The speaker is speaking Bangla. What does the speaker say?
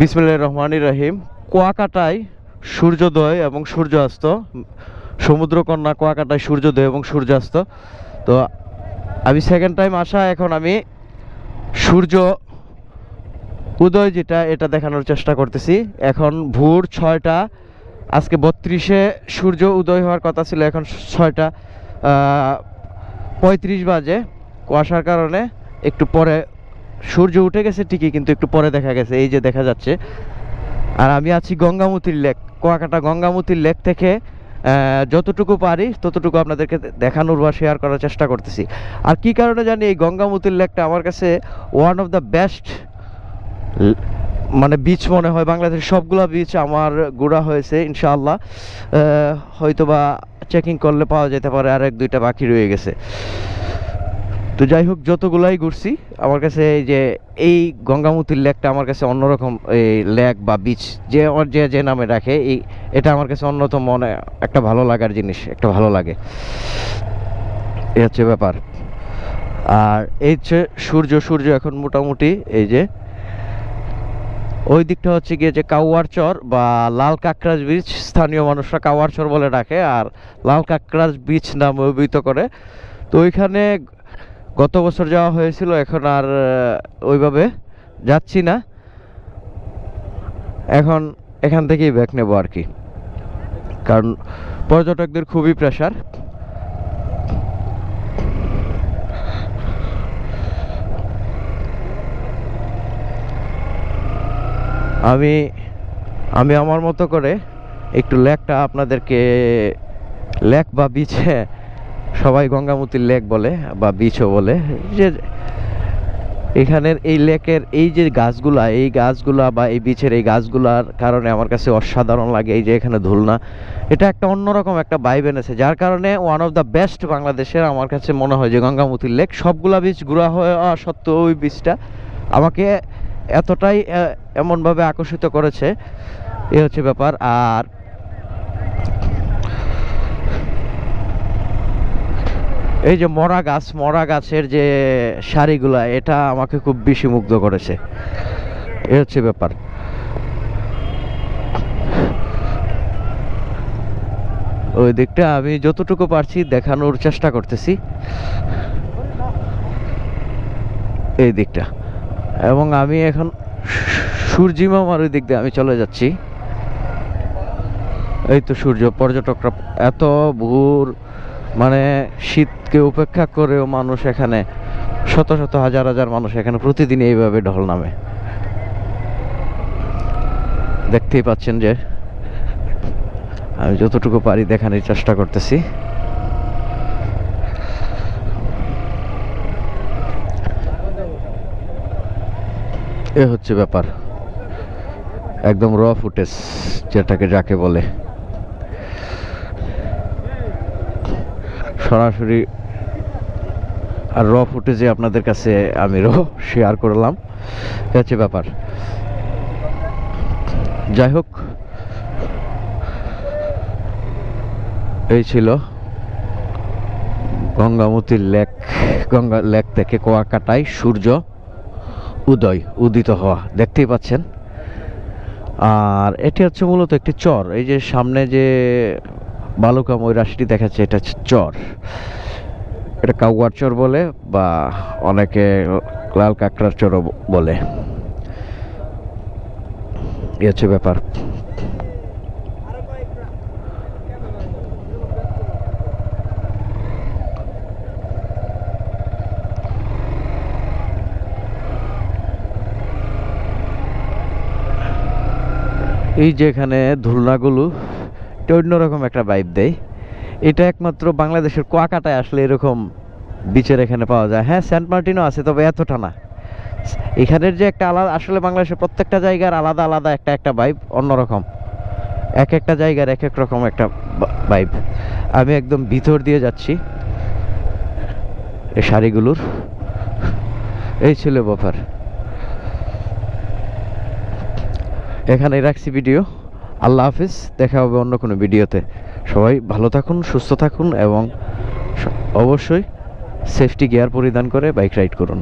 বিসমিল্লাহির রহমানির রহিম। কুয়াকাটায় সূর্যোদয় এবং সূর্যাস্ত। সমুদ্রকন্যা কুয়াকাটায় সূর্যোদয় এবং সূর্যাস্ত। তো আমি সেকেন্ড টাইম আসা, এখন আমি সূর্য উদয় যেটা, এটা দেখানোর চেষ্টা করতেছি। এখন ভোর ছয়টা, আজকে বত্রিশে সূর্য উদয় হওয়ার কথা ছিল, এখন ছয়টা পঁয়ত্রিশ বাজে। কুয়াশার কারণে একটু পরে সূর্য উঠে গেছে ঠিকই, কিন্তু একটু পরে দেখা গেছে, এই যে দেখা যাচ্ছে। আর আমি আছি গঙ্গামতির লেক, কুয়াকাটা গঙ্গামতির লেক থেকে যতটুকু পারি, ততটুকু আপনাদেরকে দেখানোর বা শেয়ার করার চেষ্টা করতেছি। আর কি কারণে জানি এই গঙ্গামতির লেকটা আমার কাছে ওয়ান অফ দ্য বেস্ট মানে বিচ মনে হয়, বাংলাদেশের সবগুলা বিচ আমার ঘোরা হয়েছে, ইনশাআল্লাহ। হয়তোবা চেকিং করলে পাওয়া যেতে পারে আর এক দুইটা বাকি রয়ে গেছে। তো যাই হোক, যতগুলাই ঘুরছি, আমার কাছে এই যে, এই গঙ্গামতির লেকটা আমার কাছে অন্যরকম, এই লেক বা বিচ যে আমার যে যে নামে রাখে, এই, এটা আমার কাছে অন্যতম, মনে একটা ভালো লাগার জিনিস, একটা ভালো লাগে। এই হচ্ছে ব্যাপার। আর এই হচ্ছে সূর্য সূর্য এখন মোটামুটি, এই যে, ওই দিকটা হচ্ছে গিয়ে যে কাউয়ার চর বা লাল কাকরাজ বীচ, স্থানীয় মানুষরা কাউয়ার চর বলে ডাকে, আর লাল কাকরাজ বীচ নামে অভিহিত করে। তো ওইখানে গত বছর যাওয়া হয়েছিল, এখন আর ওইভাবে যাচ্ছি না। এখন এখান থেকেই ব্যাক নেব আর কি। কারণ পর্যটকদের খুবই প্রেশার আমি আমি আমার মতো করে একটু লেকটা আপনাদেরকে, লেক বা বিচে সবাই গঙ্গামতির লেক বলে বা বিচও বলে। যে এখানের এই লেকের এই যে গাছগুলা, এই গাছগুলা বা এই বিচের এই গাছগুলার কারণে আমার কাছে অসাধারণ লাগে এই যে এখানে ধুলনা। এটা একটা অন্যরকম একটা ভাইব এনেছে, যার কারণে ওয়ান অফ দ্য বেস্ট বাংলাদেশের আমার কাছে মনে হয় যে গঙ্গামতির লেক। সবগুলা বিচ ঘোরা হওয়া সত্ত্বেও ওই বিচটা আমাকে এতটাই এমনভাবে আকর্ষিত করেছে। এ হচ্ছে ব্যাপার। আর এই যে মরা গাছ, মরা গাছের যে সারিগুলা এটা আমাকে খুব বেশি মুগ্ধ করেছে। এ হচ্ছে ব্যাপার। ওই দিকটা আমি যতটুকু পারছি দেখানোর চেষ্টা করতেছি। এই দিকটা। এবং আমি এখন সূর্যিমামার ওই দিক দিয়ে আমি চলে যাচ্ছি। এই তো সূর্য, পর্যটকরা এত ভোর মানে শীতকে উপেক্ষা করেও মানুষ এখানে শত শত হাজার হাজার মানুষ এখানে প্রতিদিন এইভাবে ঢল নামে। দেখতেই পাচ্ছেন যে আমি যতটুকু পারি দেখানোর চেষ্টা করতেছি। এ হচ্ছে ব্যাপার। একদম র ফুটেজ যেটাকে যাকে বলে। সরাসরি আর র ফুটেজে আপনাদের কাছে আমি র শেয়ার করলাম হচ্ছে ব্যাপার। যাই হোক, এই ছিল গঙ্গামতির লেক, গঙ্গা লেক থেকে কোয়াকাটায় সূর্য উদয়, উদিত হওয়া। দেখতেই পাচ্ছেন। আর এটি হচ্ছে মূলত একটি চর। এই যে সামনে যে বালুকাময় রাশিটি দেখাচ্ছে, এটা চর। এটা কাউয়ার চর বলে বা অনেকে লাল কাঁকড়ার চরও বলে। এই হচ্ছে ব্যাপার। এই যে এখানে ধুলনাগুলো এটা অন্যরকম একটা ভাইব দেয়। এটা একমাত্র বাংলাদেশের কুয়াকাটায় আসলে এরকম বিচের এখানে পাওয়া যায়। হ্যাঁ সেন্ট মার্টিনও আছে, তবে এতটা না। এখানের যে একটা আলাদা আসলে বাংলাদেশের প্রত্যেকটা জায়গার আলাদা আলাদা একটা একটা ভাইব অন্যরকম। এক একটা জায়গার এক এক রকম একটা ভাইব আমি একদম ভিতর দিয়ে যাচ্ছি। এই শাড়িগুলোর। এই ছিল ব্যাপার এখানে রাখছি ভিডিও আল্লাহ হাফিজ, দেখা হবে অন্য কোনো ভিডিওতে। সবাই ভালো থাকুন, সুস্থ থাকুন এবং অবশ্যই সেফটি গিয়ার পরিধান করে বাইক রাইড করুন।